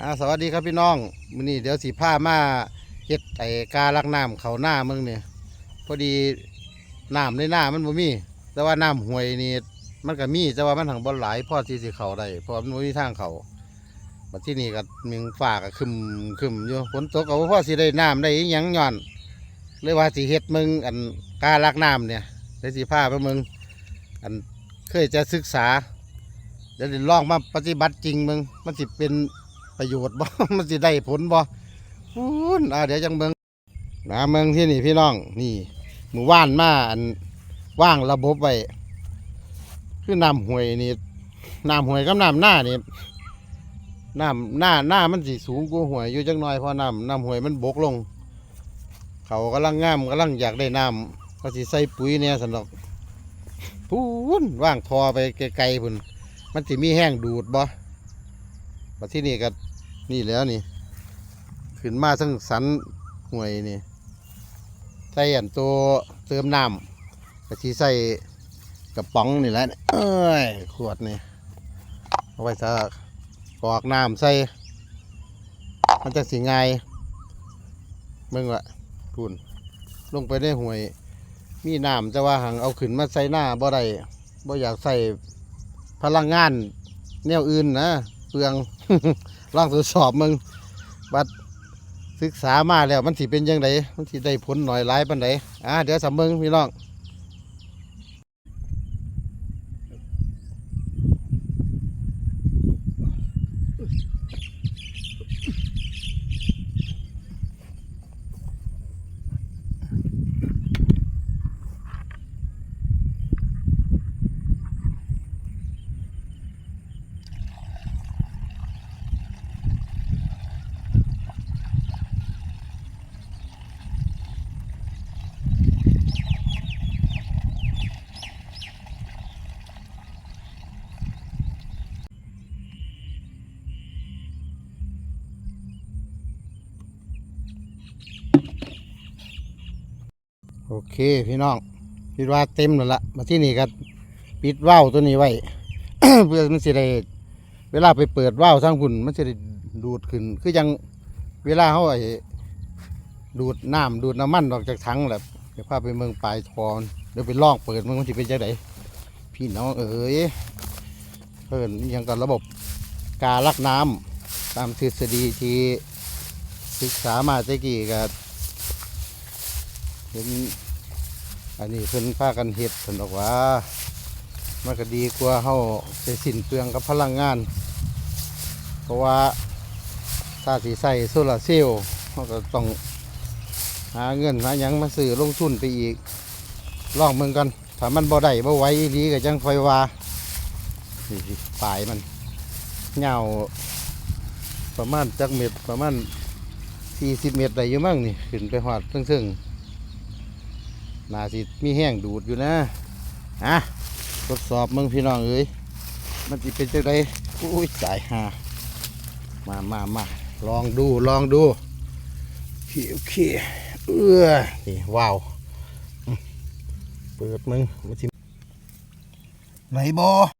อ่าสวัสดีครับพี่น้องมื้อนี้เดี๋ยวสิพามาเฮ็ดไอ้กาลักน้ำเขาหน้ามึงเนี่ยพอดีน้ำในหน้ามันบ่มี แต่ว่าน้ำห้วยนี่มันก็มีแต่ว่ามันถังบ่หลายพอที่สิเขาได้เพราะมันบ่มีทางเขาบัดที่นี่ก็มึงฟ้าก็คึมคึมอยู่ฝนตกก็บ่พอสิได้น้ำได้อิหยังย้อนเลยว่าสิเฮ็ดมึงอันกาลักน้ำเนี่ยเดี๋ยวสิพาไปมึงอันเคยจะศึกษาเดี๋ยวลองมาปฏิบัติจริงมึงมันสิเป็น ประโยชน์บ่ มันสิได้ผลบ่พูนอ่าเดี๋ยวจังเบิ่งนะเมืองที่นี่พี่น้อง นี่หมู่บ้านมาอันว่างระบบไว้คือน้ำห้วยนี่น้ำห้วยกับน้ำหน้านี่น้ำหน้าหน้ามันสิสูงกว่าห้วยอยู่จังน้อยเพราะน้ำน้ำห้วยมันบกลง เขากำลังงามกำลังอยากได้น้ำก็สิใส่ปุ๋ยเนี่ยสนอกพูนว่างทอไปไกลๆพุ่นมันสิมีแห้งดูดบ่ มาที่นี่ก็นี่แล้วนี่ ขึ้นมาทั้งสันห่วยนี่ใส่อันตัวเติมน้ำก็สิใส่กระป๋องนี่แหละเอ้ยขวดนี่เอาไว้ซะกรอกน้ำใส่ มันจะสิง่ายมึงวะทุนลงไปในห่วย มีน้ำแต่ว่าหังเอาขึ้นมาใส่หน้าบ่ได้บ่อยากใส่พลังงานแนวอื่นนะเปลือง ลองทดสอบมึงบัดศึกษามาแล้วมันสิเป็นยังไงมันสิได้ผลหน่อยร้ายปันใดอ่าเดี๋ยวสำมึงพี่น้อง โอเคพี่น้องคิดว่าเต็มแล้วละมาที่นี่ก็ปิดว่าวตัวนี้ไว้ เพื่อมันสิได้เวลาไปเปิดว่าวทางพุ่นมันสิได้ดูดขึ้น คือยังเวลาเขาไอ้ดูดน้ำดูดน้ำมันออกจากถังแหละเดี๋ยวพาไปเมืองปลายทอนเดี๋ยวไปลองเปิดมันมันสิเป็นจังไดพี่น้องเอ๋ยเพิ่นอิหยังกับระบบกาลักน้ำตามทฤษฎีที่ศึกษามาตะกี้ก็ เห็นอันนี้เพิ่นพากันเฮ็ดเพิ่นบอกว่ามันก็ดีกว่าเฮาไปสิ้นเปลืองกับพลังงาน เพราะว่าถ้าสิใส่โซลาเซลล์เราก็ต้องหาเงินหาหยังมาซื้อลงทุนไปอีกลองเมืองกันถ้ามันบ่ได้บ่ไหวอีหลีก็จังค่อยว่านี่ปลายมันเหงาประมาณจักเม็ดประมาณ40เมตรได้อยู่มั้งนี่ขึ้นไปหอดซึ่งๆ น่าสิมีแห้งดูดอยู่นะฮะทดสอบมึงพี่น้องเอ้ยมันจะเป็นจังไดอุ้ยสายหามามามาลองดูลองดูโอเคโอเคเออนี่ว้าวเปิดมึงมาทิไหนบอ